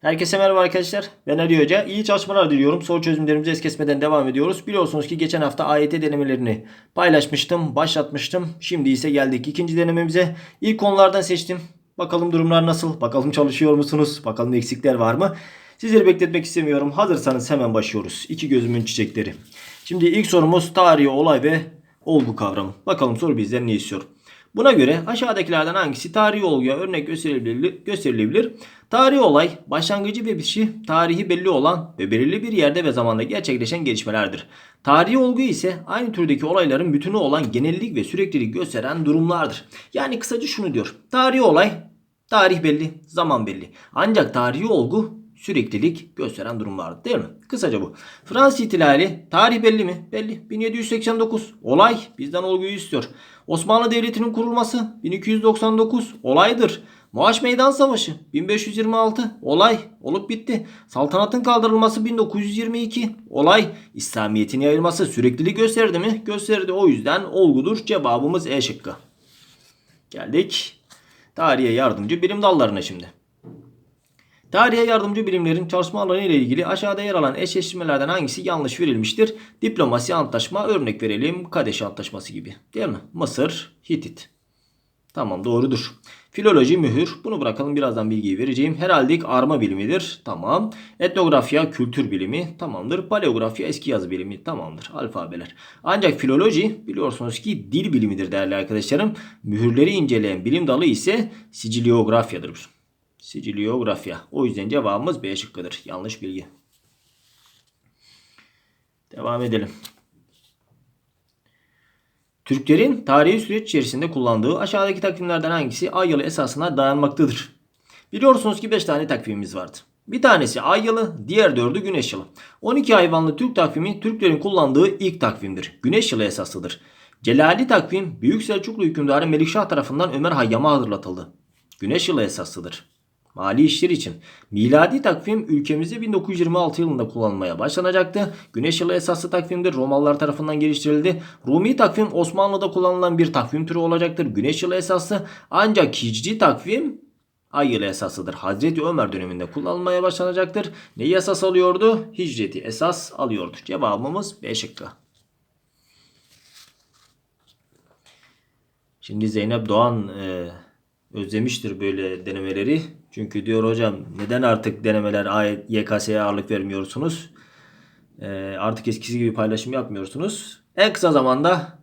Herkese merhaba arkadaşlar. Ben Ali Hoca. İyi çalışmalar diliyorum. Soru çözümlerimize es kesmeden devam ediyoruz. Biliyorsunuz ki geçen hafta AYT denemelerini paylaşmıştım, başlatmıştım. Şimdi ise geldik ikinci denememize. İlk konulardan seçtim. Bakalım durumlar nasıl? Bakalım çalışıyor musunuz? Bakalım eksikler var mı? Sizleri bekletmek istemiyorum. Hazırsanız hemen başlıyoruz. İki gözümün çiçekleri. Şimdi ilk sorumuz tarihi olay ve olgu kavramı. Bakalım soru bizden ne istiyor? Buna göre aşağıdakilerden hangisi tarihi olguya örnek gösterilebilir? Tarihi olay, başlangıcı ve bitişi tarihi belli olan ve belirli bir yerde ve zamanda gerçekleşen gelişmelerdir. Tarihi olgu ise aynı türdeki olayların bütünü olan genellik ve süreklilik gösteren durumlardır. Yani kısaca şunu diyor. Tarihi olay, tarih belli, zaman belli. Ancak tarihi olgu süreklilik gösteren durumlardı değil mi? Kısaca bu. Fransız ihtilali tarih belli mi? Belli. 1789. Olay bizden olguyu istiyor. Osmanlı Devleti'nin kurulması 1299. Olaydır. Muaş Meydan Savaşı 1526. Olay olup bitti. Saltanatın kaldırılması 1922. Olay İslamiyet'in yayılması süreklilik gösterdi mi? Gösterdi. O yüzden olgudur. Cevabımız E şıkkı. Geldik. Tarihe yardımcı bilim dallarına şimdi. Tarihe yardımcı bilimlerin çalışma alanı ile ilgili aşağıda yer alan eşleştirmelerden hangisi yanlış verilmiştir? Diplomasi antlaşma örnek verelim. Kadeş antlaşması gibi. Değil mi? Mısır, Hitit. Tamam doğrudur. Filoloji mühür. Bunu bırakalım birazdan bilgiyi vereceğim. Heraldik arma bilimidir. Tamam. Etnografya kültür bilimi. Tamamdır. Paleografya eski yazı bilimi. Tamamdır. Alfabeler. Ancak filoloji biliyorsunuz ki dil bilimidir değerli arkadaşlarım. Mühürleri inceleyen bilim dalı ise siciliografyadır. Siciliografya. O yüzden cevabımız B şıkkıdır. Yanlış bilgi. Devam edelim. Türklerin tarihi süreç içerisinde kullandığı aşağıdaki takvimlerden hangisi ay yılı esasına dayanmaktadır? Biliyorsunuz ki 5 tane takvimimiz vardı. Bir tanesi ay yılı, diğer dördü güneş yılı. 12 hayvanlı Türk takvimi Türklerin kullandığı ilk takvimdir. Güneş yılı esaslıdır. Celali takvim Büyük Selçuklu hükümdarı Melikşah tarafından Ömer Hayyam'a hazırlatıldı. Güneş yılı esaslıdır. Mali işler için. Miladi takvim ülkemizde 1926 yılında kullanılmaya başlanacaktı. Güneş yılı esaslı takvimdir. Romalılar tarafından geliştirildi. Rumi takvim Osmanlı'da kullanılan bir takvim türü olacaktır. Güneş yılı esaslı. Ancak hicri takvim ay yılı esasıdır. Hazreti Ömer döneminde kullanılmaya başlanacaktır. Neyi esas alıyordu? Hicreti esas alıyordu. Cevabımız B şıkkı. Şimdi Zeynep Doğan e, özlemiştir böyle denemeleri. Çünkü diyor hocam neden artık denemeler YKS'ye ağırlık vermiyorsunuz? E, artık eskisi gibi paylaşım yapmıyorsunuz. En kısa zamanda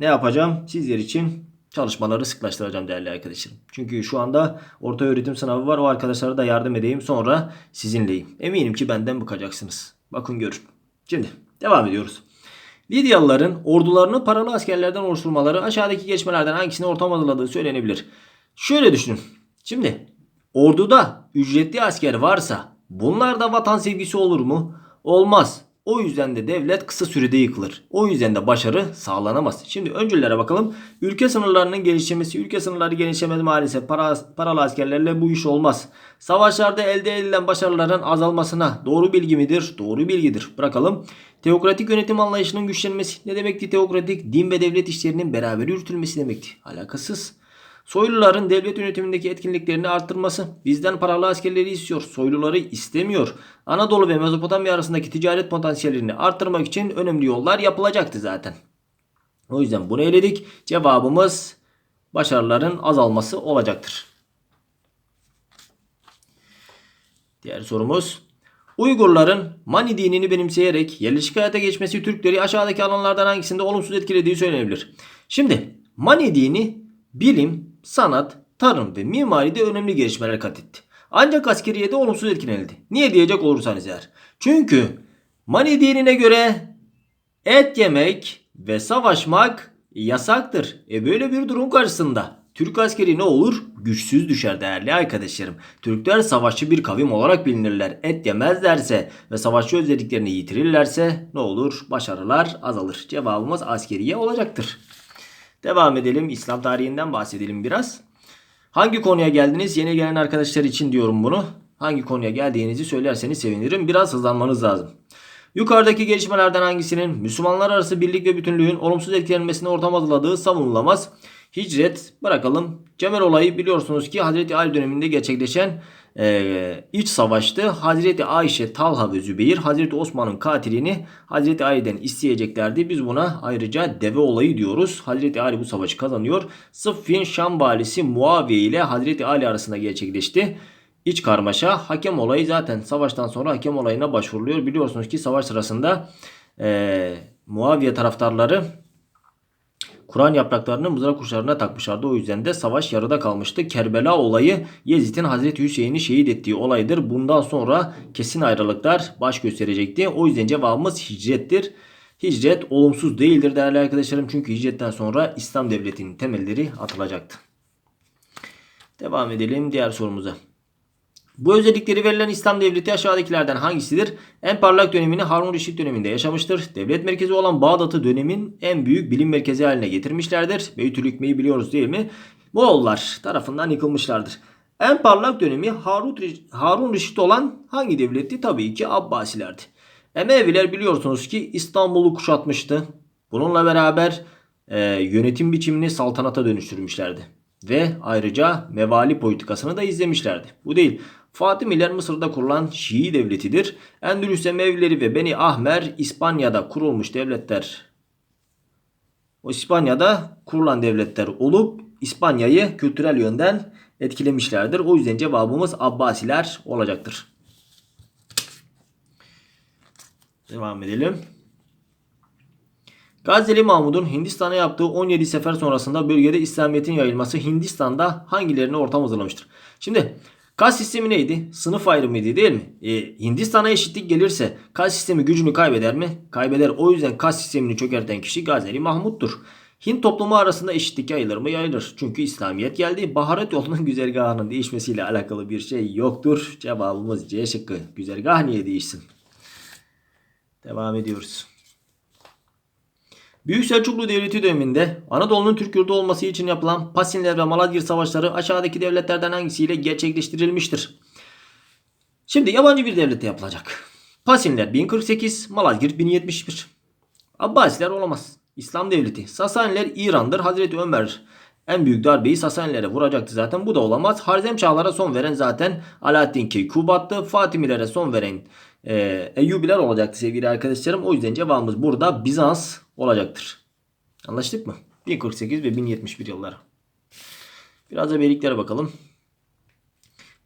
ne yapacağım? Sizler için çalışmaları sıklaştıracağım değerli arkadaşlarım. Çünkü şu anda orta öğretim sınavı var. O arkadaşlara da yardım edeyim. Sonra sizinleyim. Eminim ki benden bıkacaksınız. Bakın görün. Şimdi devam ediyoruz. Lidyalıların ordularını paralı askerlerden oluşturmaları aşağıdaki geçmelerden hangisini ortam hazırladığı söylenebilir. Şöyle düşünün. Şimdi orduda ücretli asker varsa bunlarda vatan sevgisi olur mu? Olmaz. O yüzden de devlet kısa sürede yıkılır. O yüzden de başarı sağlanamaz. Şimdi öncüllere bakalım. Ülke sınırlarının gelişmesi, ülke sınırları genişlemez maalesef para, paralı askerlerle bu iş olmaz. Savaşlarda elde edilen başarıların azalmasına doğru bilgi midir? Doğru bilgidir. Bırakalım. Teokratik yönetim anlayışının güçlenmesi ne demekti? Teokratik din ve devlet işlerinin beraber yürütülmesi demekti. Alakasız. Soyluların devlet yönetimindeki etkinliklerini arttırması bizden paralı askerleri istiyor. Soyluları istemiyor. Anadolu ve Mezopotamya arasındaki ticaret potansiyelini arttırmak için önemli yollar yapılacaktı zaten. O yüzden bunu eledik. Cevabımız başarıların azalması olacaktır. Diğer sorumuz. Uygurların Mani dinini benimseyerek yerleşik hayata geçmesi Türkleri aşağıdaki alanlardan hangisinde olumsuz etkilediği söylenebilir. Şimdi Mani dini bilim, sanat, tarım ve mimaride önemli gelişmeler kat etti. Ancak askeriyede olumsuz etkilenildi. Niye diyecek olursanız eğer. Çünkü Mani dinine göre et yemek ve savaşmak yasaktır. E böyle bir durum karşısında Türk askeri ne olur? Güçsüz düşer değerli arkadaşlarım. Türkler savaşçı bir kavim olarak bilinirler. Et yemezlerse ve savaşçı özelliklerini yitirirlerse ne olur? Başarılar azalır. Cevabımız askeriye olacaktır. Devam edelim. İslam tarihinden bahsedelim biraz. Hangi konuya geldiniz? Yeni gelen arkadaşlar için diyorum bunu. Hangi konuya geldiğinizi söylerseniz sevinirim. Biraz hızlanmanız lazım. Yukarıdaki gelişmelerden hangisinin Müslümanlar arası birlik ve bütünlüğün olumsuz etkilenmesine ortam hazırladığı savunulamaz. Hicret bırakalım. Cemel olayı biliyorsunuz ki Hazreti Ali döneminde gerçekleşen e, iç savaştı. Hazreti Ayşe, Talha ve Zübeyir Hazreti Osman'ın katilini Hazreti Ali'den isteyeceklerdi. Biz buna ayrıca deve olayı diyoruz. Hazreti Ali bu savaşı kazanıyor. Sıffin Şam valisi Muaviye ile Hazreti Ali arasında gerçekleşti. İç karmaşa hakem olayı zaten savaştan sonra hakem olayına başvuruluyor. Biliyorsunuz ki savaş sırasında e, Muaviye taraftarları Kur'an yapraklarını mızrak uçlarına takmışlardı. O yüzden de savaş yarıda kalmıştı. Kerbela olayı Yezid'in Hazreti Hüseyin'i şehit ettiği olaydır. Bundan sonra kesin ayrılıklar baş gösterecekti. O yüzden cevabımız hicrettir. Hicret olumsuz değildir değerli arkadaşlarım. Çünkü hicretten sonra İslam devletinin temelleri atılacaktı. Devam edelim diğer sorumuza. Bu özellikleri verilen İslam devleti aşağıdakilerden hangisidir? En parlak dönemini Harun Reşit döneminde yaşamıştır. Devlet merkezi olan Bağdat'ı dönemin en büyük bilim merkezi haline getirmişlerdir. Beytülhükmeyi biliyoruz değil mi? Moğollar tarafından yıkılmışlardır. En parlak dönemi Harun, Reşit olan hangi devletti? Tabii ki Abbasilerdi. Emeviler biliyorsunuz ki İstanbul'u kuşatmıştı. Bununla beraber e, yönetim biçimini saltanata dönüştürmüşlerdi. Ve ayrıca mevali politikasını da izlemişlerdi. Bu değil. Fatimiler Mısır'da kurulan Şii devletidir. Endülüs Emevileri ve Beni Ahmer İspanya'da kurulmuş devletler. O İspanya'da kurulan devletler olup İspanya'yı kültürel yönden etkilemişlerdir. O yüzden cevabımız Abbasiler olacaktır. Devam edelim. Gazeli Mahmud'un Hindistan'a yaptığı 17 sefer sonrasında bölgede İslamiyet'in yayılması Hindistan'da hangilerine ortam hazırlamıştır? Şimdi kas sistemi neydi? Sınıf ayrımıydı değil mi? E, Hindistan'a eşitlik gelirse kas sistemi gücünü kaybeder mi? Kaybeder. O yüzden kas sistemini çökerten kişi Gazeli Mahmud'dur. Hint toplumu arasında eşitlik yayılır mı? Yayılır. Çünkü İslamiyet geldi. Baharat yolunun güzergahının değişmesiyle alakalı bir şey yoktur. Cevabımız C şıkkı. Güzergah niye değişsin? Devam ediyoruz. Büyük Selçuklu Devleti döneminde Anadolu'nun Türk yurdu olması için yapılan Pasinler ve Malazgirt savaşları aşağıdaki devletlerden hangisiyle gerçekleştirilmiştir? Şimdi yabancı bir devlette yapılacak. Pasinler 1048, Malazgirt 1071. Abbasiler olamaz. İslam devleti. Sasaniler İran'dır. Hazreti Ömer en büyük darbeyi Sasanilere vuracaktı zaten. Bu da olamaz. Harzem Çağlar'a son veren zaten Alaaddin Keykubat'tı. Fatimilere son veren e, Eyyubiler olacaktı sevgili arkadaşlarım. O yüzden cevabımız burada Bizans olacaktır. Anlaştık mı? 1048 ve 1071 yılları. Biraz da beyliklere bakalım.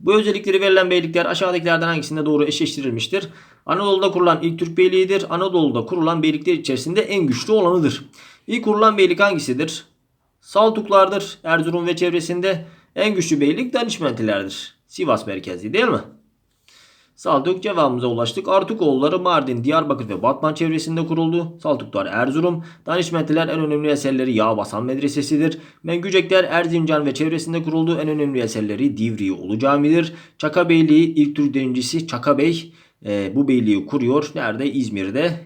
Bu özellikleri verilen beylikler aşağıdakilerden hangisinde doğru eşleştirilmiştir? Anadolu'da kurulan ilk Türk beyliğidir. Anadolu'da kurulan beylikler içerisinde en güçlü olanıdır. İlk kurulan beylik hangisidir? Saltuklardır. Erzurum ve çevresinde en güçlü beylik Danişmentilerdir. Sivas merkezli değil mi? Saltuk cevabımıza ulaştık. Artukoğulları Mardin, Diyarbakır ve Batman çevresinde kuruldu. Saltuklar Erzurum. Danişmentliler en önemli eserleri Yağbasan Medresesi'dir. Mengücekler Erzincan ve çevresinde kuruldu. En önemli eserleri Divriği Ulu Cami'dir. Çaka Beyliği ilk Türk denizcisi Çaka Bey e, bu beyliği kuruyor. Nerede? İzmir'de.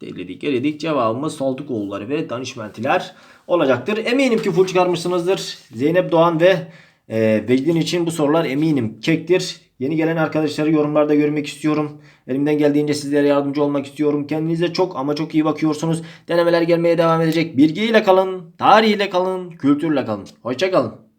Dedik eledik. Cevabımız Saltukoğulları ve Danişmentiler olacaktır. Eminim ki full çıkarmışsınızdır. Zeynep Doğan ve e, Vecdin için bu sorular eminim kektir. Yeni gelen arkadaşları yorumlarda görmek istiyorum. Elimden geldiğince sizlere yardımcı olmak istiyorum. Kendinize çok ama çok iyi bakıyorsunuz. Denemeler gelmeye devam edecek. Bilgiyle kalın, tarihiyle kalın, kültürle kalın. Hoşçakalın.